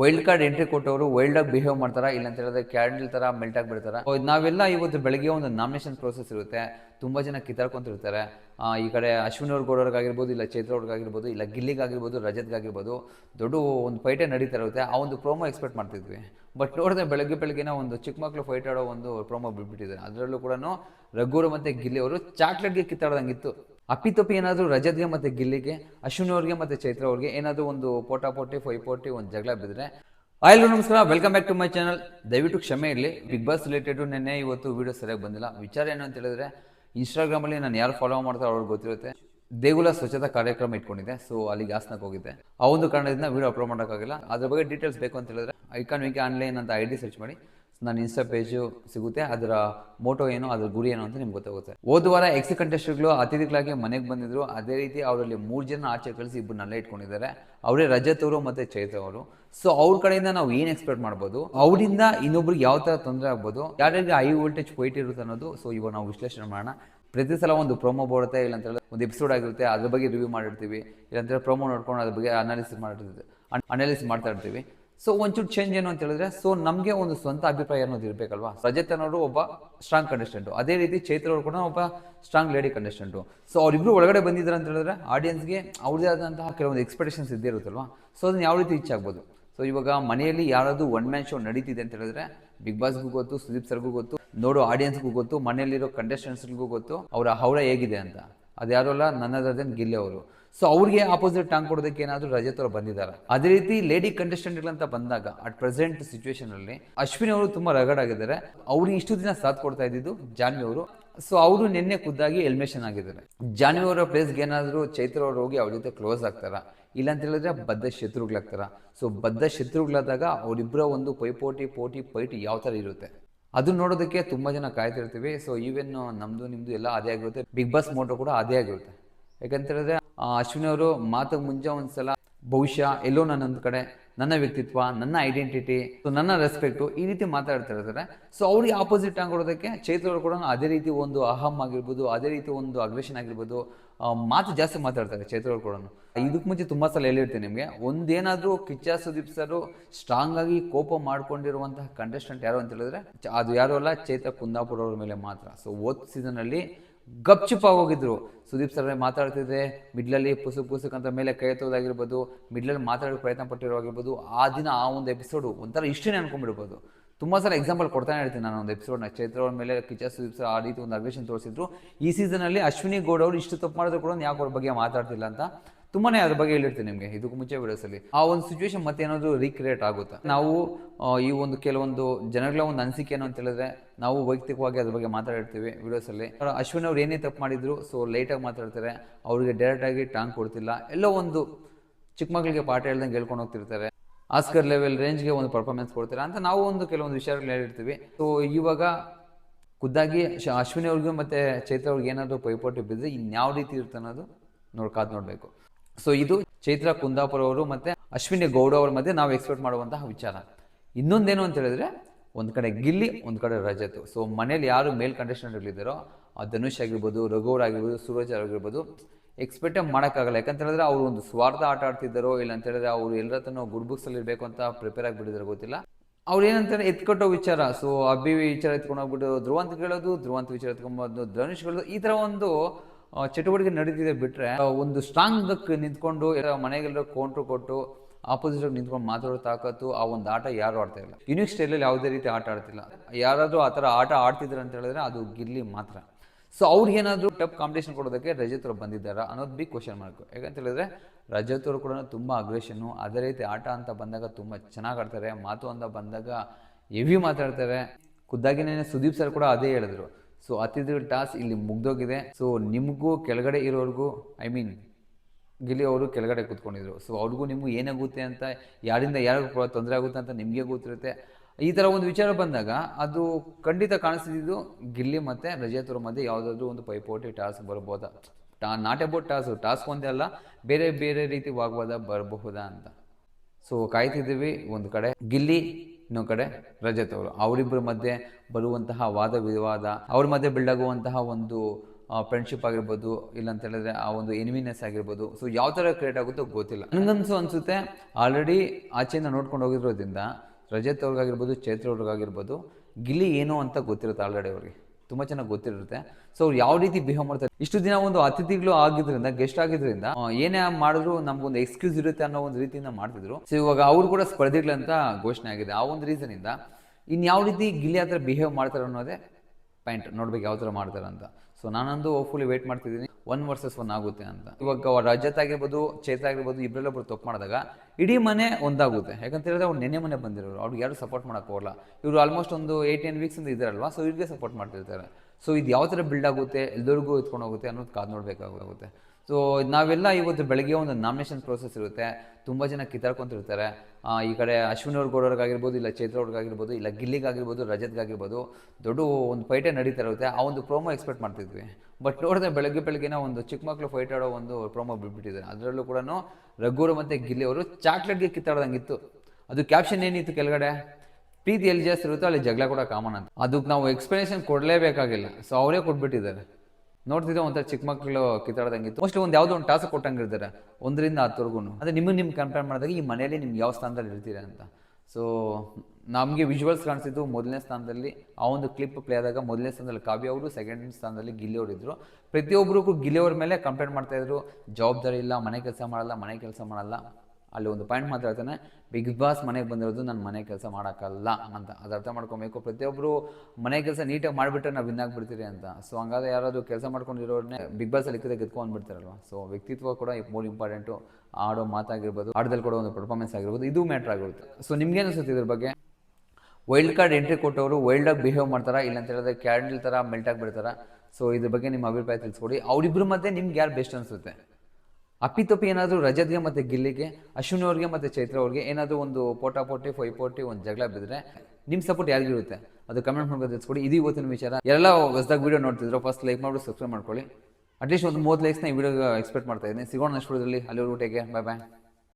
Wild card entry ಕೊಟ್ಟವರು wild ಆಗಿ behave ಮಾಡ್ತಾರಾ, ಇಲ್ಲ ಅಂತ ಹೇಳಿದ್ರೆ ಕ್ಯಾಂಡಲ್ ತರ ಮೆಲ್ಟ್ ಆಗಿ ಬಿಡ್ತಾರ ನಾವೆಲ್ಲ ಇವತ್ತು ಬೆಳಗ್ಗೆ ಒಂದು ನಾಮಿನೇಷನ್ ಪ್ರೋಸೆಸ್ ಇರುತ್ತೆ. ತುಂಬಾ ಜನ ಕಿತ್ತಾಡ್ಕೊಂತಿರ್ತಾರೆ ಈ ಕಡೆ ಅಶ್ವಿನಿ ಅವ್ರ ಗೌಡವ್ರಿಗಾಗಿರ್ಬೋದು ಇಲ್ಲ ಚೈತ್ರ ಅವ್ರಿಗಾಗಿರ್ಬೋದು ಇಲ್ಲ ಗಿಲ್ಲಿಗಾಗಿರ್ಬೋದು ರಜತ್ಗಾಗಿರ್ಬೋದು ದೊಡ್ಡ ಒಂದು ಫೈಟೇ ನಡೀತಾ ಇರುತ್ತೆ. ಆ ಒಂದು ಪ್ರೋಮೋ ಎಕ್ಸ್ಪೆಕ್ಟ್ ಮಾಡ್ತಿದ್ವಿ. ಬಟ್ ನೋಡಿದ್ರೆ ಬೆಳಗ್ಗೆ ಬೆಳಗ್ಗೆನ ಒಂದು ಚಿಕ್ಕ ಮಕ್ಕಳು ಫೈಟ್ ಆಡೋ ಒಂದು ಪ್ರೋಮೋ ಬಿಟ್ಬಿಟ್ಟಿದ್ದಾರೆ. ಅದರಲ್ಲೂ ಕೂಡ ರಘುರು ಮತ್ತೆ ಗಿಲ್ಲಿ ಅವರು ಚಾಕ್ಲೇಟ್ಗೆ ಕಿತ್ತಾಡ್ದಂಗಿತ್ತು. ಅಪ್ಪಿತಪ್ಪಿ ಏನಾದರೂ ರಜತ್ಗೆ ಮತ್ತು ಗಿಲ್ಲಿಗೆ, ಅಶ್ವಿನಿ ಅವ್ರಿಗೆ ಮತ್ತೆ ಚೈತ್ರ ಅವ್ರಿಗೆ ಏನಾದರೂ ಒಂದು ಪೋಟಾಪೋಟಿ ಫೈಪೋಟಿ ಒಂದು ಜಗಳ ಬಿದ್ದರೆ ಆಯ್ಲು ನಮಸ್ಕಾರ welcome back to my channel ದಯವಿಟ್ಟು ಕ್ಷಮೆ ಇರಲಿ. ಬಿಗ್ ಬಾಸ್ ರಿಲೇಟೆಡ್ ನೆನ್ನೆ ಇವತ್ತು ವಿಡಿಯೋ ಸರಿಯಾಗಿ ಬಂದಿಲ್ಲ. ವಿಚಾರ ಏನು ಅಂತ ಹೇಳಿದ್ರೆ ಇನ್ಸ್ಟಾಗ್ರಾಮಲ್ಲಿ ನಾನು ಯಾರು ಫಾಲೋ ಮಾಡ್ತಾರೋ ಅವ್ರಿಗೆ ಗೊತ್ತಿರುತ್ತೆ. ದೇಗುಲ ಸ್ವಚ್ಛತಾ ಕಾರ್ಯಕ್ರಮ ಇಟ್ಕೊಂಡಿದ್ದೆ ಸೊ ಅಲ್ಲಿಗೆ ಹಾಸನಕ್ಕೆ ಹೋಗಿದ್ದೆ. ಆ ಒಂದು ಕಾರಣದಿಂದ ವಿಡಿಯೋ ಅಪ್ಲೋಡ್ ಮಾಡೋಕ್ಕಾಗಿಲ್ಲ. ಅದ್ರ ಬಗ್ಗೆ ಡೀಟೇಲ್ಸ್ ಬೇಕು ಅಂತ ಹೇಳಿದ್ರೆ ಐಕಾನ್ ವಿಕೆ ಆನ್ಲೈನ್ ಅಂತ ಐ ಡಿ ಸರ್ಚ್ ಮಾಡಿ. ನನ್ನ ಇನ್ಸ್ಟಾ ಪೇಜು ಸಿಗುತ್ತೆ, ಅದರ ಮೋಟೋ ಏನು, ಅದರ ಗುರಿ ಏನು ಅಂತ ನಿಮ್ಗೆ ಗೊತ್ತಾಗುತ್ತೆ. ಹೋದ ವಾರ ಎಕ್ಸ್ ಕಂಟೆಸ್ಟ್ಗಳು ಅತಿಥಿಗಳಾಗಿ ಮನೆಗೆ ಬಂದಿದ್ರು. ಅದೇ ರೀತಿ ಅವರಲ್ಲಿ ಮೂರು ಜನ ಆಚೆ ಕಳಿಸಿ ಇಬ್ಬರು ಇಟ್ಕೊಂಡಿದ್ದಾರೆ. ಅವರೇ ರಜತ್ ಅವರು ಮತ್ತೆ ಚೈತ್ರ ಅವರು. ಸೊ ಅವ್ರ ಕಡೆಯಿಂದ ನಾವು ಏನು ಎಕ್ಸ್ಪೆಕ್ಟ್ ಮಾಡ್ಬೋದು? ಅವರಿಂದ ಇನ್ನೊಬ್ರಿಗೆ ಯಾವ ಥರ ತೊಂದರೆ ಆಗ್ಬೋದು? ಯಾರ್ಯಾರಿಗೆ ಹೈ ವೋಲ್ಟೇಜ್ ವೈಟ್ ಇರುತ್ತೆ ಅನ್ನೋದು ಸೊ ಇವಾಗ ನಾವು ವಿಶ್ಲೇಷಣೆ ಮಾಡೋಣ. ಪ್ರತಿ ಸಲ ಒಂದು ಪ್ರೋಮೋ ಬರುತ್ತೆ, ಇಲ್ಲ ಅಂತ ಹೇಳಿದ್ರೆ ಒಂದು ಎಪಿಸೋಡ್ ಆಗಿರುತ್ತೆ, ಅದ್ರ ಬಗ್ಗೆ ರಿವ್ಯೂ ಮಾಡಿರ್ತೀವಿ. ಇಲ್ಲ ಪ್ರೊಮೋ ನೋಡ್ಕೊಂಡು ಅದ್ರ ಬಗ್ಗೆ ಅನಾಲಿಸಿಸ್ ಮಾಡಿರ್ತೀವಿ. ಅನಾಲಿಸ್ ಮಾಡ್ತಾ ಇರ್ತೀವಿ. ಸೊ ಒಂಚೂರು ಚೇಂಜ್ ಏನು ಅಂತ ಹೇಳಿದ್ರೆ ಸೊ ನಮಗೆ ಒಂದು ಸ್ವಂತ ಅಭಿಪ್ರಾಯ ಅನ್ನೋದು ಇರಬೇಕಲ್ವಾ? ರಜತ್ ಅನ್ನೋರು ಒಬ್ಬ ಸ್ಟ್ರಾಂಗ್ ಕಂಟೆಸ್ಟೆಂಟು ಅದೇ ರೀತಿ ಚೈತ್ರ ಅವರು ಕೂಡ ಒಬ್ಬ ಸ್ಟ್ರಾಂಗ್ ಲೇಡಿ ಕಂಟೆಸ್ಟೆಂಟು ಸೊ ಅವರಿಬ್ರು ಒಳಗಡೆ ಬಂದಿದ್ದಾರೆ ಅಂತ ಹೇಳಿದ್ರೆ ಆಡಿಯನ್ಸ್ಗೆ ಅವ್ರದೇ ಆದಂತಹ ಕೆಲವೊಂದು ಎಕ್ಸ್ಪೆಕ್ಟೇಷನ್ಸ್ ಇದ್ದೇ ಇರುತ್ತಲ್ವಾ? ಸೊ ಅದನ್ನ ಯಾವ ರೀತಿ ಇಚ್ಛಾಗ್ಬೋದು ಸೊ ಇವಾಗ ಮನೆಯಲ್ಲಿ ಯಾರಾದರೂ ಒನ್ ಮ್ಯಾನ್ ಶೋ ನಡೀತಿದೆ ಅಂತ ಹೇಳಿದ್ರೆ ಬಿಗ್ ಬಾಸ್ಗೂ ಗೊತ್ತು ಸುದೀಪ್ ಸರ್ಗೂ ಗೊತ್ತು, ನೋಡೋ ಆಡಿಯನ್ಸ್ಗೂ ಗೊತ್ತು, ಮನೆಯಲ್ಲಿರೋ ಕಂಟೆಸ್ಟೆಂಟ್ಸ್ಗೂ ಗೊತ್ತು, ಅವರ ಹೌಳ ಹೇಗಿದೆ ಅಂತ. ಅದು ಯಾರು ಅಲ್ಲ ನನ್ನದರ್ದನ್ ಗಿಲ್ಲೆ ಅವರು. ಸೊ ಅವ್ರಿಗೆ ಆಪೋಸಿಟ್ ಟಾಂಗ್ ಕೊಡೋದಕ್ಕೆ ಏನಾದರೂ ರಜತ್ ಅವರು ಬಂದಿದ್ದಾರೆ ಅದೇ ರೀತಿ ಲೇಡಿ ಕಂಟೆಸ್ಟೆಂಟ್ ಅಂತ ಬಂದಾಗ ಅಟ್ ಪ್ರೆಸೆಂಟ್ ಸಿಚುವೇಶನ್ ಅಲ್ಲಿ ಅಶ್ವಿನಿ ಅವರು ತುಂಬಾ ರಗಡ್ ಆಗಿದ್ದಾರೆ. ಅವ್ರಿಗೆ ಇಷ್ಟು ದಿನ ಸಾಥ್ ಕೊಡ್ತಾ ಇದ್ದಿದ್ದು ಜಾನ್ವಿ ಅವರು. ಸೊ ಅವರು ನಿನ್ನೆ ಖುದ್ದಾಗಿ ಎಲ್ಮೇಷನ್ ಆಗಿದ್ದಾರೆ. ಜಾನ್ವಿ ಅವರ ಪ್ಲೇಸ್ಗೆ ಏನಾದರೂ ಚೈತ್ರ ಅವರು ಹೋಗಿ ಅವ್ರ ಜೊತೆ ಕ್ಲೋಸ್ ಆಗ್ತಾರ? ಇಲ್ಲ ಅಂತ ಹೇಳಿದ್ರೆ ಬದ್ಧ ಶತ್ರುಗಳಾಗ್ತಾರ. ಸೊ ಬದ್ಧ ಶತ್ರುಗಳಾದಾಗ ಅವರಿಬ್ಬರ ಒಂದು ಪೈಪೋಟಿ, ಪೋಟಿ, ಪೈಟಿ ಯಾವ ಥರ ಇರುತ್ತೆ? ಅದು ನೋಡೋದಕ್ಕೆ ತುಂಬಾ ಜನ ಕಾಯ್ತಿರ್ತೀವಿ. ಸೊ ಈವೆನ್ ನಮ್ದು, ನಿಮ್ದು ಎಲ್ಲ ಅದೇ ಆಗಿರುತ್ತೆ. ಬಿಗ್ ಬಾಸ್ ಮೋಟೋ ಕೂಡ ಅದೇ ಆಗಿರುತ್ತೆ. ಯಾಕಂತ ಹೇಳಿದ್ರೆ ಅಶ್ವಿನಿ ಅವರು ಮಾತು ಮುಂಜಾ ಒಂದ್ಸಲ, ಬಹುಶಃ ಎಲ್ಲೋ ನಾನೊಂದು ಕಡೆ ನನ್ನ ವ್ಯಕ್ತಿತ್ವ, ನನ್ನ ಐಡೆಂಟಿಟಿ ಸೊ ನನ್ನ ರೆಸ್ಪೆಕ್ಟು ಈ ರೀತಿ ಮಾತಾಡ್ತಾ ಇರ್ತಾರೆ ಸೊ ಅವ್ರಿಗೆ ಆಪೋಸಿಟ್ ಆಗಿರೋದಕ್ಕೆ ಚೈತ್ರ ಕೂಡ ಅದೇ ರೀತಿ ಒಂದು ಅಹಂ ಆಗಿರ್ಬೋದು, ಅದೇ ರೀತಿ ಒಂದು ಅಗ್ರೆಷನ್ ಆಗಿರ್ಬೋದು ಮಾತು ಜಾಸ್ತಿ ಮಾತಾಡ್ತಾರೆ ಚೈತ್ರ ಅವರು ಕೂಡ ಇದಕ್ಕೆ ಮುಂಚೆ ತುಂಬ ಸಲ ಹೇಳಿರ್ತೀನಿ ನಿಮಗೆ, ಒಂದೇನಾದರೂ ಕಿಚ್ಚ ಸುದೀಪ್ ಸರ್ ಸ್ಟ್ರಾಂಗ್ ಆಗಿ ಕೋಪ ಮಾಡ್ಕೊಂಡಿರುವಂತಹ ಕಂಟೆಸ್ಟೆಂಟ್ ಯಾರು ಅಂತ ಹೇಳಿದ್ರೆ, ಅದು ಯಾರು ಅಲ್ಲ, ಚೈತ್ರ ಕುಂದಾಪುರ ಅವ್ರ ಮೇಲೆ ಮಾತ್ರ. ಸೊ ಓದ್ ಸೀಸನ್ ಆಗೋಗಿದ್ರು ಹೋಗಿದ್ರು. ಸುದೀಪ್ ಸರ್ ಮಾತಾಡ್ತಿದ್ರೆ ಮಿಡ್ಲಲ್ಲಿ ಪುಸುಕ್ ಪುಸುಕ್ ಅಂತ ಮೇಲೆ ಕೈ ಎತ್ತೋದಾಗಿರ್ಬೋದು, ಮಿಡ್ಲಲ್ಲಿ ಮಾತಾಡೋಕೆ ಪ್ರಯತ್ನ ಪಟ್ಟಿರೋಗಿರ್ಬೋದು ಆ ದಿನ ಆ ಒಂದು ಎಪಿಸೋಡು ಒಂಥರ ಇಷ್ಟನೇ ಅನ್ಕೊಂಡ್ಬಿಡ್ಬೋದು. ತುಂಬ ಸಲ ಎಕ್ಸಾಂಪಲ್ ಕೊಡ್ತಾನೆ ಹೇಳ್ತೀನಿ ನಾನು ಒಂದು ಎಪಿಸೋಡ್ನ ಚೈತ್ರ ಅವ್ರ ಮೇಲೆ ಕಿಚ್ಚ ಸುದೀಪ್ ಸರ್ ಆ ರೀತಿ ಒಂದು ಅಗ್ರೆಷನ್ ತೋರಿಸಿದ್ರು. ಈ ಸೀಸನಲ್ಲಿ ಅಶ್ವಿನಿ ಗೌಡ್ ಅವರು ಇಷ್ಟು ತಪ್ಪು ಮಾಡಿದ್ರು ಕೂಡ ಯಾಕೆ ಅವ್ರ ಬಗ್ಗೆ ಮಾತಾಡ್ತಿಲ್ಲ ಅಂತ. ತುಂಬಾನೇ ಅದ್ರ ಬಗ್ಗೆ ಹೇಳಿರ್ತೀನಿ ನಿಮಗೆ. ಇದಕ್ಕೂ ಮುಂಚೆ ವಿಡಿಯೋಸಲ್ಲಿ. ಆ ಒಂದು ಸಿಚುವೇಶನ್ ಮತ್ತೆ ಏನಾದರೂ ರೀಕ್ರಿಯೇಟ್ ಆಗುತ್ತೆ? ನಾವು ಈ ಒಂದು ಕೆಲವೊಂದು ಜನಗಳ ಒಂದು ಅನಿಸಿಕೆ ಏನು ಅಂತ ಹೇಳಿದ್ರೆ ನಾವು ವೈಯಕ್ತಿಕವಾಗಿ ಅದ್ರ ಬಗ್ಗೆ ಮಾತಾಡಿರ್ತೀವಿ ವಿಡಿಯೋಸಲ್ಲಿ. ಅಶ್ವಿನ್ ಅವ್ರು ಏನೇ ತಪ್ಪು ಮಾಡಿದ್ರು ಸೊ ಲೈಟಾಗಿ ಮಾತಾಡ್ತಾರೆ. ಅವ್ರಿಗೆ ಡೈರೆಕ್ಟಾಗಿ ಟಾಂಗ್ ಕೊಡ್ತಿಲ್ಲ. ಎಲ್ಲೋ ಒಂದು ಚಿಕ್ಕ ಮಕ್ಕಳಿಗೆ ಪಾಠ ಹೇಳ್ದಂಗೆ ಹೇಳ್ಕೊಂಡು ಹೋಗ್ತಿರ್ತಾರೆ. ಆಸ್ಕರ್ ಲೆವೆಲ್ ರೇಂಜ್ಗೆ ಒಂದು ಪರ್ಫಾರ್ಮೆನ್ಸ್ ಕೊಡ್ತಾರೆ ಅಂತ ನಾವು ಒಂದು ಕೆಲವೊಂದು ವಿಷಯಗಳು ಹೇಳಿರ್ತೀವಿ. ಸೊ ಇವಾಗ ಖುದ್ದಾಗಿ ಅಶ್ವಿನಿ ಅವ್ರಿಗೂ ಮತ್ತೆ ಚೈತ್ರ ಅವ್ರಿಗೆ ಏನಾದರೂ ಪೈಪೋಟಿ ಬಿದ್ದರೆ ಇನ್ಯಾವ ರೀತಿ ಇರುತ್ತೆ ಅನ್ನೋದು ನೋಡಬೇಕು. ಸೊ ಇದು ಚೈತ್ರ ಕುಂದಾಪುರ ಅವರು ಮತ್ತೆ ಅಶ್ವಿನಿ ಗೌಡ ಅವರ ಮಧ್ಯೆ ನಾವು ಎಕ್ಸ್ಪೆಕ್ಟ್ ಮಾಡುವಂತಹ ವಿಚಾರ. ಇನ್ನೊಂದೇನು ಅಂತ ಹೇಳಿದ್ರೆ, ಒಂದು ಕಡೆ ಗಿಲ್ಲಿ, ಒಂದು ಕಡೆ ರಜತ್. ಸೊ ಮನೇಲಿ ಯಾರು ಮೇಲ್ ಕಂಡೀಷನರ್ಗಳಿದ್ದಾರೋ ಆ ಧನುಷ್ ಆಗಿರ್ಬೋದು ರಘುವರ್ ಆಗಿರ್ಬೋದು, ಸೂರಜ್ ಆಗಿರ್ಬೋದು ಎಕ್ಸ್ಪೆಕ್ಟೇ ಮಾಡೋಕ್ಕಾಗಲ್ಲ. ಯಾಕಂತ ಹೇಳಿದ್ರೆ ಅವರು ಒಂದು ಸ್ವಾರ್ಥ ಆಟ ಆಡ್ತಿದ್ದಾರೋ ಇಲ್ಲ ಅಂತ ಹೇಳಿದ್ರೆ ಅವರು ಎಲ್ಲರ ಹತ್ರನೂ ಗುಡ್ ಬುಕ್ಸಲ್ಲಿ ಇರಬೇಕು ಅಂತ ಪ್ರಿಪೇರ್ ಆಗಿಬಿಟ್ಟಿದ್ದಾರೆ ಗೊತ್ತಿಲ್ಲ. ಅವ್ರು ಏನಂತಾರೆ ಎತ್ಕೊಟ್ಟೋ ವಿಚಾರ. ಸೊ ಅಬ್ಬಿ ವಿಚಾರ ಎತ್ಕೊಂಡು ಹೋಗ್ಬಿಟ್ಟು ಧ್ರುವಂತ ಕೇಳೋದು, ಧ್ರುವಂತ ವಿಚಾರ ಎತ್ಕೊಂಬೋದು ಧನುಷ್ ಕೇಳೋದು. ಈ ಥರ ಒಂದು ಚಟುವಟಿಕೆ ನಡೀತಿದೆ ಬಿಟ್ಟರೆ ಒಂದು ಸ್ಟ್ರಾಂಗ್ ನಿಂತ್ಕೊಂಡು ಮನೆಗೆಲ್ಲರೂ ಕೌಂಟ್ರ್ ಕೊಟ್ಟು ಆಪೋಸಿಟ್ ನಿಂತ್ಕೊಂಡು ಮಾತಾಡೋ ತಾಕತ್ತು ಆ ಒಂದು ಆಟ ಯಾರು ಆಡ್ತಾ ಇಲ್ಲ. ಯುನಿಕ್ ಸ್ಟೈಲಲ್ಲಿ ಯಾವುದೇ ರೀತಿ ಆಟ ಆಡ್ತಿಲ್ಲ. ಯಾರಾದರೂ ಆ ಥರ ಆಟ ಆಡ್ತಿದ್ರು ಅಂತ ಹೇಳಿದ್ರೆ ಅದು ಗಿಲ್ಲಿ ಮಾತ್ರ. ಸೊ ಅವ್ರಿಗೇನಾದರೂ ಟಫ್ ಕಾಂಪಿಟೇಷನ್ ಕೊಡೋದಕ್ಕೆ ರಜತ್ ಅವರು ಬಂದಿದ್ದಾರೆ ಅನ್ನೋದು ಬಿ ಕ್ವಶನ್ ಮಾರ್ಕ್ ಯಾಕಂತ ಹೇಳಿದ್ರೆ, ರಜತ್ ಅವರು ಕೂಡ ತುಂಬ ಅಗ್ರೆಷನ್ನು ಅದೇ ರೀತಿ ಆಟ ಅಂತ ಬಂದಾಗ ತುಂಬ ಚೆನ್ನಾಗಿ ಆಡ್ತಾರೆ, ಮಾತು ಅಂತ ಬಂದಾಗ ಹೆವಿ ಮಾತಾಡ್ತಾರೆ. ಖುದ್ದಾಗಿನೇ ಸುದೀಪ್ ಸರ್ ಕೂಡ ಅದೇ ಹೇಳಿದ್ರು. ಸೊ ಅತಿಥಿಗಳ ಟಾಸ್ ಇಲ್ಲಿ ಮುಗ್ದೋಗಿದೆ. ಸೊ ನಿಮಗೂ ಕೆಳಗಡೆ ಇರೋರಿಗೂ ಐ ಮೀನ್ ಗಿಲ್ಲಿ ಅವರು ಕೆಳಗಡೆ ಕೂತ್ಕೊಂಡಿದ್ರು. ಸೊ ಅವ್ರಿಗೂ ನಿಮಗೂ ಏನಾಗುತ್ತೆ ಅಂತ, ಯಾರಿಂದ ಯಾರಿಗೂ ತೊಂದರೆ ಆಗುತ್ತೆ ಅಂತ ನಿಮಗೆ ಗೊತ್ತಿರುತ್ತೆ. ಈ ಥರ ಒಂದು ವಿಚಾರ ಬಂದಾಗ, ಅದು ಖಂಡಿತ ಕಾಣಿಸ್ತಿದ್ದು ಗಿಲ್ಲಿ ಮತ್ತು ರಜತ್ ಅವ್ರ ಮಧ್ಯೆ ಯಾವುದಾದ್ರೂ ಒಂದು ಪೈಪೋಟಿ ಟಾಸ್ಕ್ ಬರ್ಬೋದಾ ಟಾ ನಾಟ್ ಅಬೌಟ್ ಟಾಸ್ಕ್ ಟಾಸ್ಕ್ ಒಂದೇ ಅಲ್ಲ, ಬೇರೆ ಬೇರೆ ರೀತಿ ವಾಗ್ವಾದ ಬರಬಹುದಾ ಅಂತ. ಸೊ ಕಾಯ್ತಿದ್ದೀವಿ, ಒಂದು ಕಡೆ. ಗಿಲ್ಲಿ ಇನ್ನೊಂದು ಕಡೆ ರಜತ್ ಅವರು ಅವರಿಬ್ಬರ ಮಧ್ಯೆ ಬರುವಂತಹ ವಾದ ವಿವಾದ, ಅವ್ರ ಮಧ್ಯೆ ಬಿಲ್ಡ್ ಆಗುವಂತಹ ಒಂದು ಫ್ರೆಂಡ್ಶಿಪ್ ಆಗಿರ್ಬೋದು ಇಲ್ಲ ಅಂತ ಹೇಳಿದ್ರೆ ಆ ಒಂದು ಎನಿಮಿನೆಸ್ ಆಗಿರ್ಬೋದು. ಸೊ ಯಾವ ಥರ ಕ್ರಿಯೇಟ್ ಆಗುತ್ತೋ ಗೊತ್ತಿಲ್ಲ. ನನಗನ್ಸು ಅನಿಸುತ್ತೆ ಆಲ್ರೆಡಿ ಆಚೆಯಿಂದ ನೋಡ್ಕೊಂಡು ಹೋಗಿರೋದ್ರಿಂದ ರಜತ್ ಅವ್ರಿಗಾಗಿರ್ಬೋದು ಚೈತ್ರ ಅವ್ರಿಗಾಗಿರ್ಬೋದು ಗಿಲ್ಲಿ ಏನು ಅಂತ ಗೊತ್ತಿರುತ್ತೆ ಆಲ್ರೆಡಿ ಅವ್ರಿಗೆ. ತುಂಬ ಚೆನ್ನಾಗಿ ಗೊತ್ತಿರುತ್ತೆ. ಸೊ ಅವ್ರು ಯಾವ ರೀತಿ ಬಿಹೇವ್ ಮಾಡ್ತಾರೆ, ಇಷ್ಟು ದಿನ ಒಂದು ಅತಿಥಿಗಳು ಆಗಿದ್ರಿಂದ ಗೆಸ್ಟ್ ಆಗಿದ್ರಿಂದ ಏನೇ ಮಾಡಿದ್ರು ನಮ್ಗೊಂದು ಎಕ್ಸ್ಕ್ಯೂಸ್ ಇರುತ್ತೆ ಅನ್ನೋ ಒಂದು ರೀತಿಯಿಂದ ಮಾಡ್ತಿದ್ರು. ಸೊ ಇವಾಗ ಅವ್ರು ಕೂಡ ಸ್ಪರ್ಧಿಗಳಂತ ಘೋಷಣೆ ಆಗಿದೆ. ಆ ಒಂದು ರೀಸನ್ ಇಂದ ಇನ್ ಯಾವ ರೀತಿ ಗಿಲ್ಲಿ ಹತ್ರ ಬಿಹೇವ್ ಮಾಡ್ತಾರೆ ಅನ್ನೋದೇ ಪಾಯಿಂಟ್ ನೋಡ್ಬೇಕು ಯಾವ ಥರ ಮಾಡ್ತಾರೆ ಅಂತ ಸೊ ನಾನಂದು ಹೋಪ್ಫುಲಿ ವೇಟ್ ಮಾಡ್ತಿದ್ದೀನಿ. ಒನ್ ವರ್ಸಸ್ ಒನ್ ಆಗುತ್ತೆ ಅಂತ. ಇವಾಗ ರಜತ್ ಆಗಿರ್ಬೋದು ಚೇತ ಆಗಿರ್ಬೋದು ಇಬ್ಬರೆಲ್ಲೊಬ್ರು ತಪ್ಪು ಮಾಡಿದಾಗ ಇಡೀ ಮನೆ ಒಂದಾಗುತ್ತೆ. ಯಾಕಂತ ಹೇಳಿದ್ರೆ ಅವ್ರು ನೆನೆ ಮನೆ ಬಂದಿರೋರು. ಅವ್ರಿಗೆ ಯಾರು ಸಪೋರ್ಟ್ ಮಾಡಕ್ಕೆ ಹೋಗಲ್ಲ. ಇವರು ಆಲ್ಮೋಸ್ಟ್ ಒಂದು ಏಯ್ಟ್ ಟೆನ್ ವೀಕ್ಸಿಂದ ಇದ್ದಾರಲ್ವಾ ಸೊ ಇವ್ರಿಗೆ ಸಪೋರ್ಟ್ ಮಾಡ್ತಿರ್ತಾರೆ. ಸೊ ಇದು ಯಾವ ಥರ ಬಿಲ್ಡ್ ಆಗುತ್ತೆ ಎಲ್ಲರಿಗೂ ಎತ್ಕೊಂಡು ಹೋಗುತ್ತೆ ಅನ್ನೋದು ಕಾದು ನೋಡಬೇಕಾಗುತ್ತೆ. ಸೊ ನಾವೆಲ್ಲ ಇವತ್ತು ಬೆಳಗ್ಗೆ ಒಂದು ನಾಮಿನೇಷನ್ ಪ್ರೋಸೆಸ್ ಇರುತ್ತೆ. ತುಂಬ ಜನ ಕಿತ್ತಾಡ್ಕೊಂತಿರ್ತಾರೆ. ಈ ಕಡೆ ಅಶ್ವಿನಿ ಗೌಡವ್ರಿಗಾಗಿರ್ಬೋದು ಇಲ್ಲ ಚೈತ್ರ ಅವ್ರಿಗಾಗಿರ್ಬೋದು, ಇಲ್ಲ ಗಿಲ್ಲಿಗಾಗಿರ್ಬೋದು ರಜತ್ಗಾಗಿರ್ಬೋದು, ದೊಡ್ಡ ಒಂದು ಫೈಟೇ ನಡೀತಾ ಇರುತ್ತೆ. ಆ ಒಂದು ಪ್ರೋಮೋ ಎಕ್ಸ್ಪೆಕ್ಟ್ ಮಾಡ್ತಿದ್ವಿ. ಬಟ್ ನೋಡಿದ್ರೆ ಬೆಳಗ್ಗೆ ಬೆಳಗ್ಗೆನ ಒಂದು ಚಿಕ್ಕ ಮಕ್ಕಳು ಫೈಟ್ ಆಡೋ ಒಂದು ಪ್ರೋಮೋ ಬಿಟ್ಬಿಟ್ಟಿದ್ದಾರೆ. ಅದರಲ್ಲೂ ಕೂಡ ರಘುರು ಮತ್ತು ಗಿಲ್ಲಿ ಅವರು ಚಾಕ್ಲೇಟ್ಗೆ ಕಿತ್ತಾಡೋದಂಗಿತ್ತು. ಅದು ಕ್ಯಾಪ್ಷನ್ ಏನಿತ್ತು ಕೆಳಗಡೆ? ಪ್ರೀತಿ ಎಲ್ಲಿ ಜಾಸ್ತಿ ಇರುತ್ತೋ ಅಲ್ಲಿ ಜಗಳ ಕೂಡ ಕಾಮನ್ ಅಂತ. ಅದಕ್ಕೆ ನಾವು ಎಕ್ಸ್ಪ್ಲನೇಷನ್ ಕೊಡಲೇಬೇಕಾಗಿಲ್ಲ. ಸೊ ಅವರೇ ಕೊಟ್ಬಿಟ್ಟಿದ್ದಾರೆ. ನೋಡ್ತಿದ್ದೆ ಒಂಥರ ಚಿಕ್ಕ ಮಕ್ಕಳು ಕಿತ್ತಾಡ್ದಂಗಿತ್ತು. ಮೋಸ್ಟ್ಲಿ ಒಂದು ಯಾವುದೋ ಒಂದು ಟಾಸ್ಕ್ ಕೊಟ್ಟಂಗಿರ್ತಾರೆ. ಒಂದರಿಂದ ಹತ್ತುವರೆಗೂ. ಅಂದರೆ ನಿಮಗೆ ನಿಮ್ಗೆ ಕಂಪೇರ್ ಮಾಡಿದಾಗ ಈ ಮನೆಯಲ್ಲಿ ನಿಮ್ಗೆ ಯಾವ ಸ್ಥಾನದಲ್ಲಿ ಇರ್ತೀರ ಅಂತ. ಸೊ ನಮಗೆ ವಿಜುವಲ್ಸ್ ಕಾಣಿಸಿದ್ದು ಮೊದಲನೇ ಸ್ಥಾನದಲ್ಲಿ, ಆ ಒಂದು ಕ್ಲಿಪ್ ಪ್ಲೇ ಆದಾಗ ಮೊದಲನೇ ಸ್ಥಾನದಲ್ಲಿ ಕಾವ್ಯ ಅವರು ಸೆಕೆಂಡ್ ಸ್ಥಾನದಲ್ಲಿ ಗಿಲ್ಲಿ ಅವರು ಇದ್ರು. ಪ್ರತಿಯೊಬ್ಬರಿಗೂ ಗಿಲ್ಲಿಯವ್ರ ಮೇಲೆ ಕಂಪೇರ್ ಮಾಡ್ತಾಯಿದ್ರು ಜವಾಬ್ದಾರಿ ಇಲ್ಲ, ಮನೆ ಕೆಲಸ ಮಾಡಲ್ಲ, ಮನೆ ಕೆಲಸ ಮಾಡಲ್ಲ. ಅಲ್ಲಿ ಒಂದು ಪಾಯಿಂಟ್ ಮಾತಾಡ್ತಾನೆ ಬಿಗ್ ಬಾಸ್ ಮನೆಗೆ ಬಂದಿರೋದು ನಾನು ಮನೆ ಕೆಲಸ ಮಾಡೋಕ್ಕಲ್ಲ ಅಂತ. ಅದು ಅರ್ಥ ಮಾಡ್ಕೊಬೇಕು. ಪ್ರತಿಯೊಬ್ಬರು ಮನೆ ಕೆಲಸ ನೀಟಾಗಿ ಮಾಡಿಬಿಟ್ರೆ ನಾವು ವಿನ್ ಆಗಿಬಿಡ್ತೀರಿ ಅಂತ. ಸೊ ಹಂಗಾದ್ರೆ ಯಾರಾದರೂ ಕೆಲಸ ಮಾಡ್ಕೊಂಡಿರೋರನ್ನೇ ಬಿಗ್ ಬಾಸ್ ಅಲ್ಲಿ ಗೆದ್ಕೊಂಡು ಬಿಡ್ತಾರಲ್ವ? ಸೊ ವ್ಯಕ್ತಿತ್ವ ಕೂಡ ಮೋರ್ ಇಂಪಾರ್ಟೆಂಟು ಆಡೋ ಮಾತಾಗಿರ್ಬೋದು ಆಡದಲ್ಲಿ ಕೊಡೋ ಒಂದು ಪರ್ಫಾರ್ಮೆನ್ಸ್ ಆಗಿರ್ಬೋದು, ಇದು ಮ್ಯಾಟ್ರ್ ಆಗಿರುತ್ತೆ. ಸೊ ನಿಮ್ಗೆ ಅನಿಸುತ್ತೆ ಇದ್ರ ಬಗ್ಗೆ? ವೈಲ್ಡ್ ಕಾರ್ಡ್ ಎಂಟ್ರಿ ಕೊಟ್ಟವರು ವೈಲ್ಡಾಗಿ ಬಿಹೇವ್ ಮಾಡ್ತಾರಾ? ಇಲ್ಲ ಅಂತ ಹೇಳಿದ್ರೆ ಕ್ಯಾಂಡಲ್ ಥರ ಮೆಲ್ಟ್ ಆಗಿಬಿಡ್ತಾರ? ಸೊ ಇದ್ರ ಬಗ್ಗೆ ನಿಮ್ಮ ಅಭಿಪ್ರಾಯ ತಿಳಿಸ್ಕೊಡಿ. ಅವರಿಬ್ಬರು ಮಧ್ಯೆ ನಿಮ್ಗೆ ಯಾರು ಬೆಸ್ಟ್ ಅನಿಸುತ್ತೆ? ಅಪ್ಪಿತಪ್ಪಿ ಏನಾದರೂ ರಜತ್ಗೆ ಮತ್ತು ಗಿಲ್ಲಿಗೆ ಅಶ್ವಿನಿ ಅವ್ರಿಗೆ ಮತ್ತು ಚೈತ್ರ ಅವ್ರಿಗೆ ಏನಾದರೂ ಒಂದು ಪೋಟಾಪೋಟಿ ಫೈಪೋಟಿ ಒಂದು ಜಗಳ ಬಿದ್ದರೆ ನಿಮ್ಮ ಸಪೋರ್ಟ್ ಯಾರಿಗಿರುತ್ತೆ ಅದು ಕಮೆಂಟ್ ಮಾಡ್ಕೊಂಡು ತಿಳಿಸ್ಕೊಡಿ. ಇದು ಇವತ್ತಿನ ವಿಚಾರ. ಎಲ್ಲ ಹೊಸದಾಗಿ ವೀಡಿಯೋ ನೋಡ್ತಿದ್ರು ಫಸ್ಟ್ ಲೈಕ್ ಮಾಡಿ ಸಬ್ಸ್ಕ್ರೈಬ್ ಮಾಡ್ಕೊಳ್ಳಿ. ಅಟ್ಲೀಸ್ಟ್ ಒಂದು ಮೂವತ್ತು ಲೈಕ್ಸ್ನ ಈ ವಿಡಿಯೋ ಎಕ್ಸ್ಪೆಕ್ಟ್ ಮಾಡ್ತಾ ಇದ್ದೀನಿ. ಸಿಗೋಣ ವಿಡಿಯೋದಲ್ಲಿ ಅಲ್ಲಿವರೆಗೂ ಟೇಕ್ ಬಾಯ್ ಬಾಯ್